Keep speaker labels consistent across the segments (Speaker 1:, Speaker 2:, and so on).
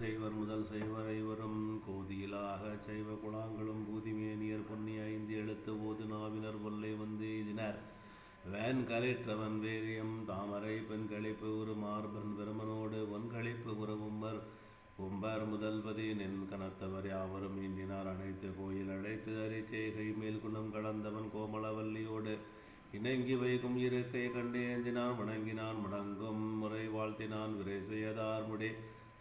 Speaker 1: செய்வர் முதல் செய்வர் ஐவரும். கோதியிலாக செய்வ குழாங்களும் பூதிமேனியர் பொன்னி ஐந்து எழுத்து போது நாவினர் கொள்ளை வந்து எய்தினர். வேன் கலைற்றவன் வேரியம் தாமரை பெண் கழிப்பு ஒரு மார்பன் பெருமனோடு ஒன்களிப்பு உறவும்பர். உம்பர் முதல்வதி நின் கனத்தவர் யாவரும் ஈண்டினார் அனைத்து கோயில் அழைத்து அரிச்சேகை மேல் குணம் கடந்தவன் கோமளவல்லியோடு இணங்கி வைக்கும் இருக்கை கண்டு ஏந்தினான் வணங்கினான் மடங்கும் முறை வாழ்த்தினான் விரை செய்யதார் முடி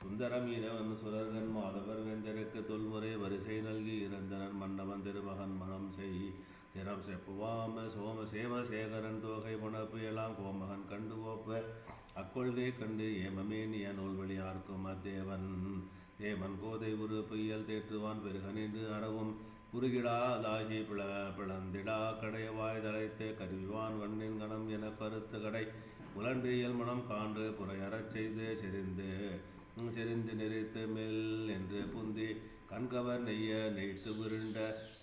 Speaker 1: சுந்தரம் இனவன் சுரர்கன் மாதவர் வெந்தருக்கு தொல்முறை வரிசை நல்கி இருந்தனன் மன்னவன் திருமகன் மனம் செய். திறம் செப்புவாம சோம சேவசேகரன் தோகை புணப்பு எல்லாம் கோமகன் கண்டு ஓப்ப அக்கொள்கை கண்டு ஏமமேனிய நூல்வழியார்க்கும் அத்தேவன். தேவன் கோதை உரு பொய்யல் தேற்றுவான் பெருகனின்று அறவும். குறுகிடாதாகி பிள பிளந்திடா கடையவாய் தலைத்து கருவிவான் வண்ணின் கணம் என கருத்து கடை. புலன்றியல் மனம் காண்டு புறையறச் செய்து செறிந்து செறிந்து நெறித்து மெல் என்று புந்தி கண்கவர் நெய்ய நெய்த்து விருண்ட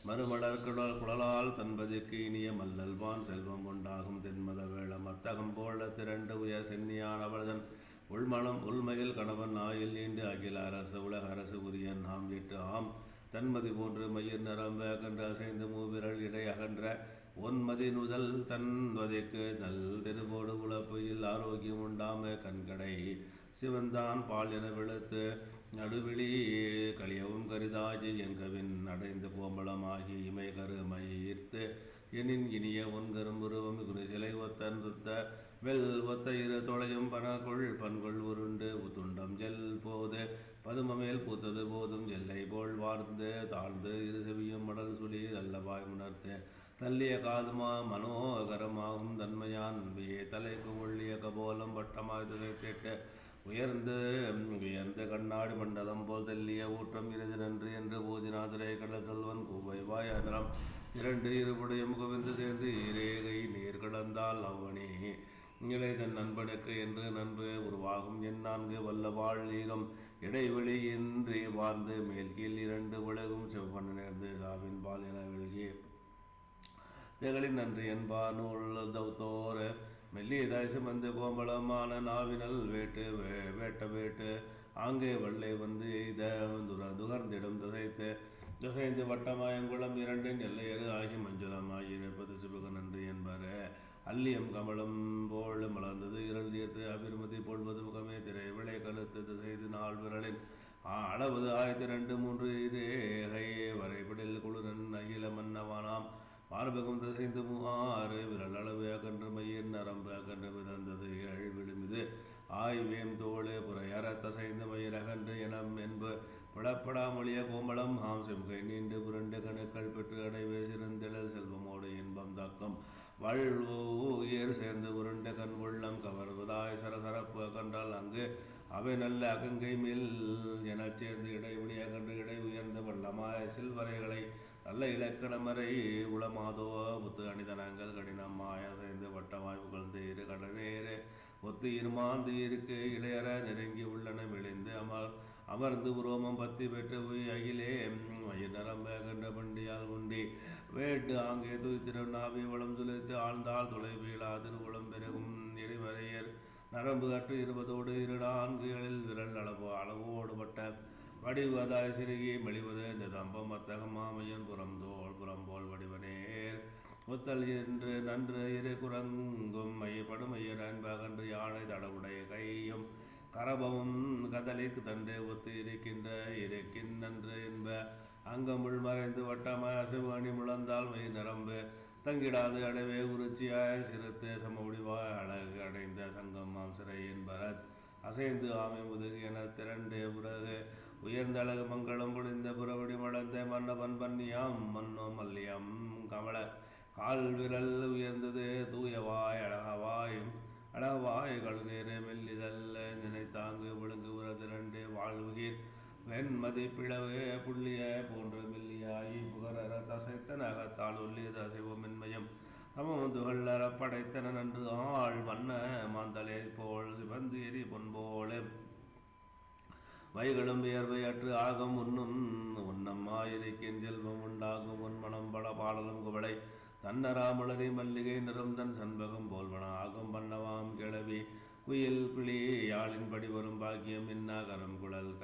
Speaker 1: மறுமலர் குழல் குழலால் தன்பதிக்கு இனிய மல்லல்வான் செல்வம் உண்டாகும் தென்மத வேள மத்தகம் போல திரண்டு உயர் சென்னியான் அவள்தன் உள்மனம் உள்மையில் கணவன் ஆயில் நீண்டு அகில அரசு உலக அரசு உரியன் ஆம் எட்டு ஆம். தன்மதி போன்று மயிர் நரம்ப அகன்று அசைந்து மூவிரல் இடை அகன்ற ஒன்மதி நுதல் தன்வதைக்கு நல் திருவோடு உழப்பையில் ஆரோக்கியம் உண்டாம கண்கடை சிவந்தான் பால் என விழுத்து நடுவிழி கலியவும் கரிதாஜி என்கவின் அடைந்து கோம்பளமாகி இமை கருமை ஈர்த்து எனின் இனிய ஒன்கரும்புருவம் குனிசிலை ஒத்தன் சுத்த வெல் ஒத்த இரு தொலையும் பனகொள் பன்கொள் உருண்டு துண்டம் ஜெல் போது பதுமமேல் பூத்தது போதும் எல்லை போல் வார்ந்து தாழ்ந்து இரு செவியும் மடல் சுழி நல்லவாய் உணர்த்து தள்ளிய காதுமா மனோகரமாகும் தன்மையான் அன்பியே தலைக்கு ஒள்ளிய கபோலம் வட்டமாய் திகைத்திட்டு உயர்ந்து உயர்ந்த கண்ணாடி மண்டலம் போல் தெல்லிய ஊற்றம் இறுதி நன்று என்று போதிநாதரே கடல் செல்வன் குவை வாய் அதரம் இரண்டு இருபுடைய முகவிந்து சேர்ந்து இரேகை நீர் கடந்தால் அவனே. இலை தன் நண்பனுக்கு என்று நண்பு உருவாகும் என் நான்கு வல்லவாழ் ஈகம் இடைவெளியின்றி வாழ்ந்து மேல் கீழ் இரண்டு விலகும் செவ்வன் நேர்ந்து ராவின் பால் என விழுகி திகழின் நன்றி என்பார் நூல் தௌத்தோர. மெல்லியதாய் சுமந்து கோம்பளமான நாவினல் வேட்டு வே- வேட்ட வேட்டு. ஆங்கே வெள்ளை வந்து எய்த துர துகர்ந்திடும் திசைத்து திசைந்து வட்டமாயங்குளம் இரண்டின் எல்லையரு ஆகி மஞ்சுளமாயிருப்பது சிவக நன்று என்பாரு. அல்லியம் கமலம் போல் மலர்ந்தது இரள் தீர்த்து. அபிர்மதி பொழ்வது முகமே திரை விளை கழுத்து திசைது நாள் விரலின். அளவது ஆயிரத்தி ரெண்டு மூன்று இதே வரைபடில் குளிரன் அகில மன்னவானாம். மார்பகம் திசைந்து முகா ஆய்வேம் தோளு புறையற தசைந்து மயிரகன்று எனம் என்பு புலப்படாமொழிய கோமளம் ஆம் செம்கை நீண்டு புரண்டு கணுக்கள் பெற்று அடைவே சிறந்திழல் செல்வமோடு இன்பம் தாக்கம். வள்ளுயிர் சேர்ந்து உருண்ட கண் உள்ளம் கவர்வதாய் சரசரப்பு கண்டால் அங்கு அவை நல்ல அகங்கை மில் எனச் சேர்ந்து இடைவெளி அகன்று இடை உயர்ந்த வல்லமாய சில்வரைகளை நல்ல இலக்கணமறை உளமாதோ புத்து அணிதனங்கள் கடினமாய சேர்ந்து வட்டமாய் புகழ்ந்து இரு கடனேறு ஒத்து இருமாந்து இருக்கு இளையர நெருங்கி உள்ளன விளைந்து அமர் அமர்ந்து உரோமம் பத்தி பெற்று உய் அகிலே மயிர் நரம்ப கண்ட பண்டியால் உண்டி வேட்டு ஆங்கே தூய்த்திரு நாவி வளம் சுழித்து ஆழ்ந்தால் துளை வீழா திருவுளம் பெருகும் இடைமறையர் நரம்பு கற்று இருபதோடு இரு நான்குகளில் விரல் அளவு அளவோடு பட்ட வடிவதாய் சிறுகி மெளிவது இந்த தம்பம் மத்தகம் மாமையன் புறந்தோள் புறம்போல் வடிவனேர். ஒத்தல் என்று நன்று இரு குரங்கும் மையப்படும் ஐயர் கையும் கரபமும் கதலைக்கு தண்டு ஒத்து இருக்கின்ற இருக்கின் நன்று என்ப. அங்கமுள் மறைந்து வட்டமாய் அசுவணி முழந்தால் மை நரம்பு. தங்கிடாது அடைவே உருச்சியாய சிறுத்து சமமுடிவாய் அழகு அடைந்த சங்கம்மாம் சிறையின் பரத். அசைந்து ஆமை முதுகு என திரண்டு பிறகு உயர்ந்த அழகு மங்களம் பொழிந்த புறவடி மலர்ந்த மன்னபன் பன்னியாம் மன்னோ மல்லியம் கமல. கால் விரல் உயர்ந்தது வெண்மதி பிளவு புள்ளிய போன்று மில்லியாயி புகரர தசைத்தன அகத்தால் உள்ளியது அசைவம் மென்மையும் சமமுதுகள் படைத்தன நன்று ஆள் வண்ண மாந்தலே போல் சிவந்து எரி பொன்போலே. வைகளும் வியர்வை அற்று ஆகம் உண்ணும் உன்னம்மாயிருக்கின் செல்வம் உண்டாகும் உன்மனம் பல பாடலும் குவளை. தன்னராமலரி மல்லிகை நிறம் தன் சண்பகம் போல்வன ஆகும் பண்ணவாம் கிளவி. குயில் குழி யாழின்படி வரும் பாக்கியம் இன்னாகரம் குழல்